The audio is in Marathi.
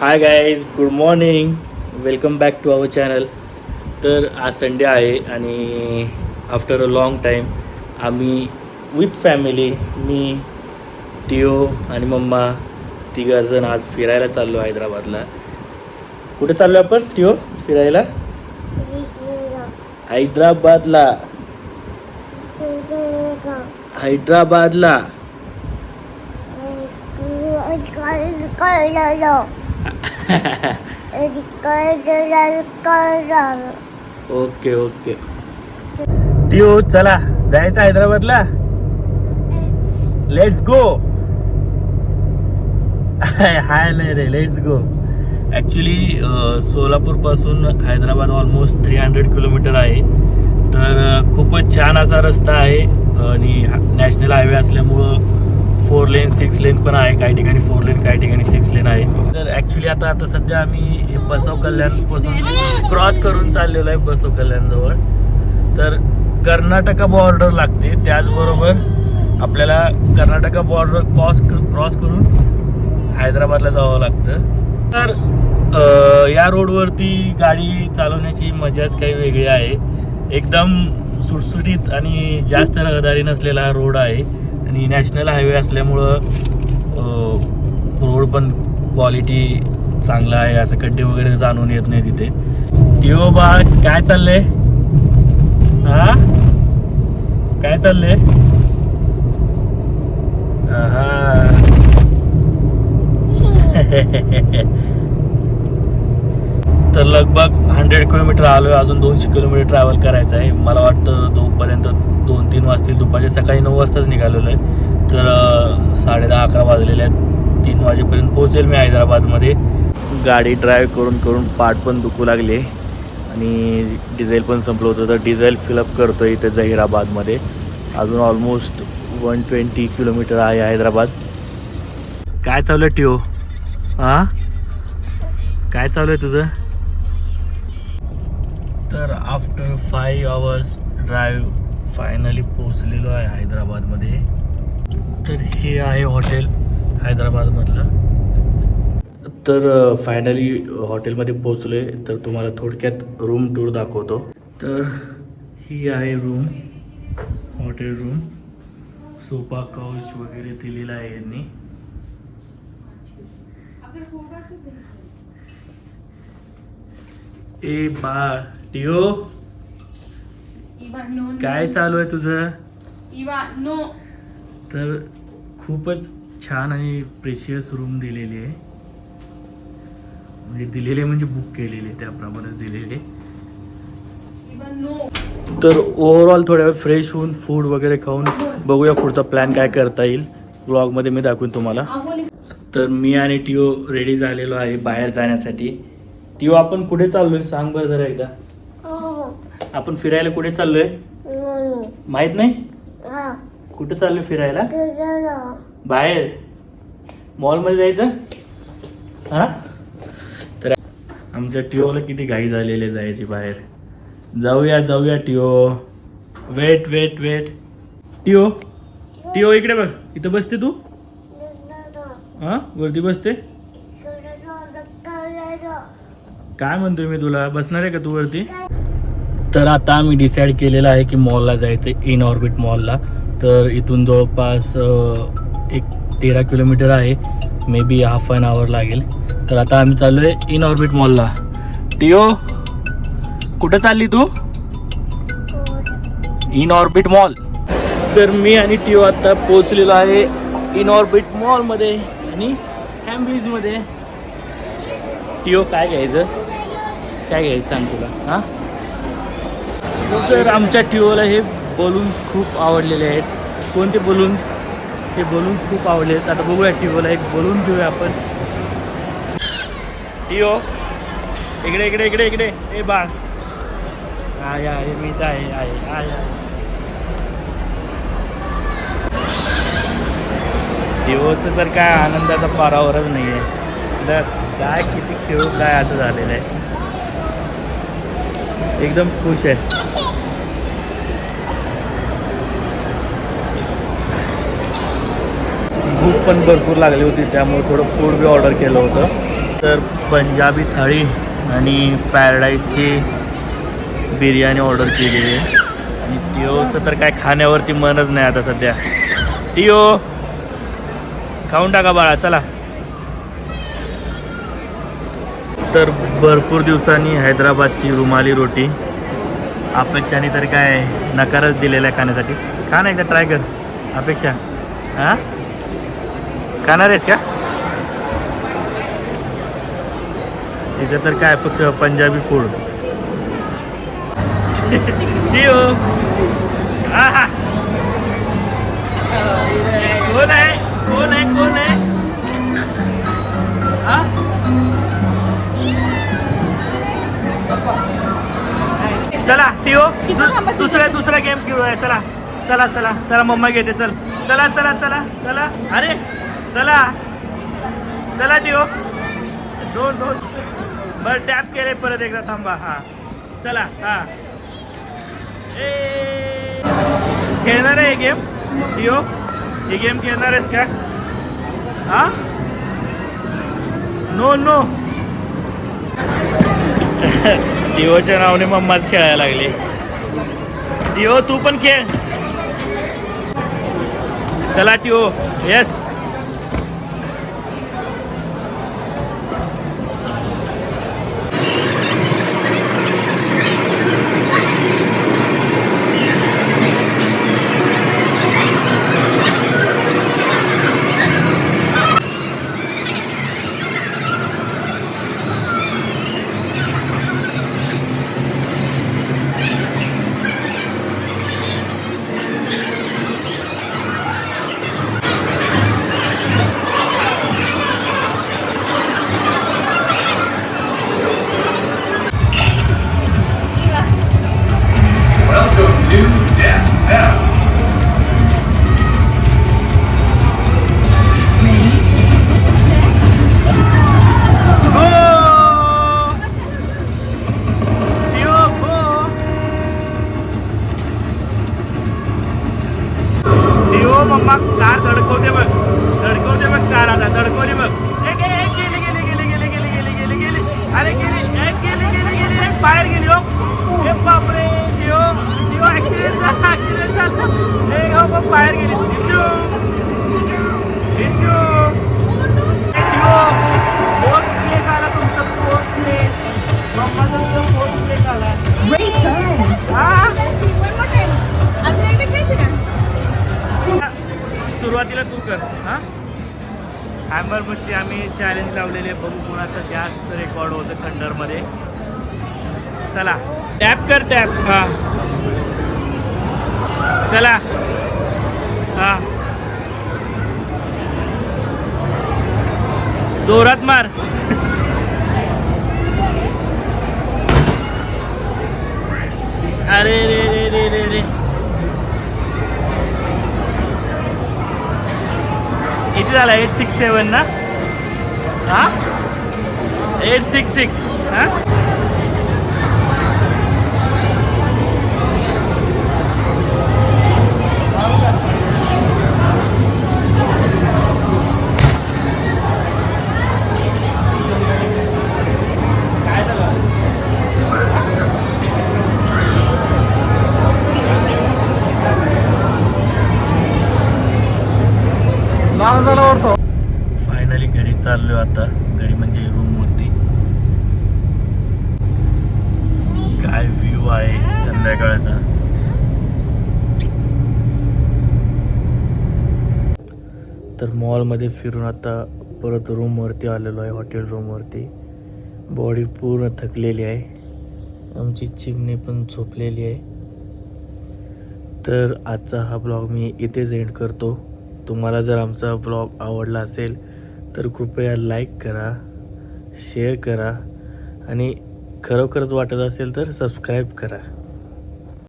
Hi guys good morning welcome back to our channel तर आज संडे आहे आणि आफ्टर अ लाँग टाईम आम्ही विथ फॅमिली मी टिओ आणि मम्मा तिघजण आज फिरायला चाललो हैदराबादला. कुठे चाललो आपण टिओ फिरायला? हैदराबादला. हैदराबादला. Okay okay. टिओ चला. जायचं हैदराबादला? लेट्स गो हाय नाही रे let's go actually सोलापूरपासून Hyderabad almost three hundred kilometre आहे. तर खूपच छान असा रस्ता आहे. आणि नॅशनल हायवे असल्यामुळं फोर लेन सिक्स लेन पण आहे काही ठिकाणी फोर लेन काही ठिकाणी सिक्स लेन आहे. तर ॲक्च्युली आता आता सध्या आम्ही हे बसव कल्याणपासून क्रॉस करून चाललेलो आहे बसव कल्याणजवळ. तर कर्नाटका बॉर्डर लागते त्याचबरोबर आपल्याला कर्नाटका बॉर्डर क्रॉस क्रॉस करून हैदराबादला जावं लागतं. तर या रोडवरती गाडी चालवण्याची मजाच काही वेगळी आहे. एकदम सुटसुटीत आणि जास्त रहदारी नसलेला हा रोड आहे. आणि नॅशनल हायवे असल्यामुळं रोड पण क्वालिटी चांगला आहे असं खड्डे वगैरे जाणून येत नाही तिथे. टिओ बा काय चाललंय? हा? काय चाललंय? हा तर लगभग हंड्रेड किलोमीटर आलो आहे अजून दोनशे किलोमीटर ट्रॅव्हल करायचं आहे. मला वाटतं तोपर्यंत दोन तीन वाजतील. दुपारचे सकाळी नऊ वाजताच निघालेलो आहे. तर साडेदहा साडे दहा अकरा वाजलेले आहेत. तीन वाजेपर्यंत पोहोचेल मी हैदराबादमध्ये. गाडी ड्राईव्ह करून करून पाठ पण दुखू लागले. आणि डिझेल पण संपलं होतं. तर डिझेल फिलअप करतो आहे इथे जहिराबादमध्ये. अजून ऑलमोस्ट वन ट्वेंटी किलोमीटर आहे हैदराबाद. काय चालू आहे टिओ? हां काय चालू आहे तुझं? तर after five hours drive finally पोचलेलो आहे हैदराबादमध्ये. तर हे आहे हॉटेल हैदराबादमधलं. तर फायनली हॉटेलमध्ये पोचलो आहे तर तुम्हाला थोडक्यात रूम टूर दाखवतो. तर ही आहे room hotel room sofa couch वगैरे दिलेला आहे यांनी. ए बा टिओ. काय चालू आहे तुझं. तर खूपच छान आणि प्रेशियस रूम दिलेली आहे म्हणजे दिलेले म्हणजे बुक केलेले त्याप्रमाणेच दिलेले. तर ओव्हरऑल थोड्या वेळ फ्रेश होऊन फूड वगैरे खाऊन बघूया पुढचा प्लॅन काय करता येईल ब्लॉगमध्ये मी दाखवेन तुम्हाला. तर मी आणि टिओ रेडी झालेलो आहे बाहेर जाण्यासाठी टिओ आपण कुठे चाललोय सांग बरं जरा एकदा. आपण फिरायला कुठे चाललोय? माहीत नाही? कुठे चाललोय फिरायला? बाहेर. मॉलमध्ये जायचं? हा? तर आमच्या टिओला किती घाई झालेली जायची बाहेर. जाऊया जाऊया Theo. Wait wait wait. Theo Theo इकडे बघ. इथं बसते तू? हा? वरती बसते? काय म्हणतोय मी तुला? बसणार आहे का तू वरती? तर आता आम्ही डिसाईड केलेलं आहे की मॉलला जायचं इन ऑर्बिट मॉलला तर इथून जवळपास एक तेरा किलोमीटर आहे. मे बी हाफ अन आवर लागेल. तर आता आम्ही चाललो आहे इन ऑर्बिट मॉलला टिओ कुठं चालली तू? इन ऑर्बिट मॉल तर मी आणि टिओ आता पोचलेलो आहे इन ऑर्बिट मॉलमध्ये आणि हॅम्ब्रीजमध्ये टिओ काय घ्यायचं? काय घ्यायचं सांग तुला? हां? तर आमच्या टिओला हे बलून्स खूप आवडलेले आहेत. कोणते बलून्स हे बलून्स खूप आवडले आहेत. आता बघूया टिओला एक बलून घेऊया आपण. टिओ इकडे इकडे इकडे इकडे. हे बाळ आहे आहे मी तर आहे आहे आहे टिओचं तर काय आनंदाचा पारावरच नाही आहे तर काय किती खेळू काय असं झालेलं आहे. एकदम खुश आहे. भूक पण भरपूर लागली होती त्यामुळे थोडं फूड बी ऑर्डर केलं होतं. तर पंजाबी थाळी आणि पॅराडाईजची बिर्याणी ऑर्डर केली आहे. आणि टिओचं तर काय खाण्यावरती मनच नाही आता सध्या. टिओ खाऊन टाका बाळा चला. तर भरपूर दिवसांनी हैदराबादची रुमाली रोटी. अपेक्षाने तर काय नकारच दिलेला आहे खाण्यासाठी. खा ना एकदा ट्राय कर. अपेक्षा. हां? खाणार आहेस का? तिथं तर काय फक्त पंजाबी फूड चला टिओ? दुसरा दुसरा गेम खेळूया चला. चला चला चला मम्मा घेते चल. चला चला चला चला. अरे चला. चला टिओ दोन दोन. बरं टॅप केले परत एकदा थांबा. हा. चला हा. ए. खेळणार आहे गेम टिओ ही गेम खेळणार आहेस का? हा? नो नो डिओच्या नावाने मम्माच खेळायला लागली. डिओ तू पण खेळ. चला टिओ. येस बाहेर गेली. इशू. इशू. ए, टिओ फोर्थ प्लेस आला तुमचा फोर्थ प्लेस मम्माचा तुझा फोर्थ प्लेस आला. Great turn. हा? अजून एकदा खेळायचं का सुरुवातीला तू कर हां? हॅम्बर बच्ची आम्ही चॅलेंज लावलेले बघू कोणाचं जास्त रेकॉर्ड होतं खंडरमध्ये. चला. टॅप कर टॅप हां. चला. हां. जोरात मार. अरे रे रे रे रे रे. किती झाला? एट सिक्स सेवन ना? हा? एट सिक्स सिक्स हा? संध्याकाळचा तर मॉलमध्ये फिरून आता परत रूमवरती आलेलो आहे हॉटेल रूमवरती. बॉडी पूर्ण थकलेली आहे. आमची चिमणी पण झोपलेली आहे. तर आजचा हा ब्लॉग मी इथेच एंड करतो. तुम्हाला जर आमचा ब्लॉग आवडला असेल तर कृपया लाईक करा शेअर करा आणि खरोखरच वाटत असेल तर सबस्क्राईब करा.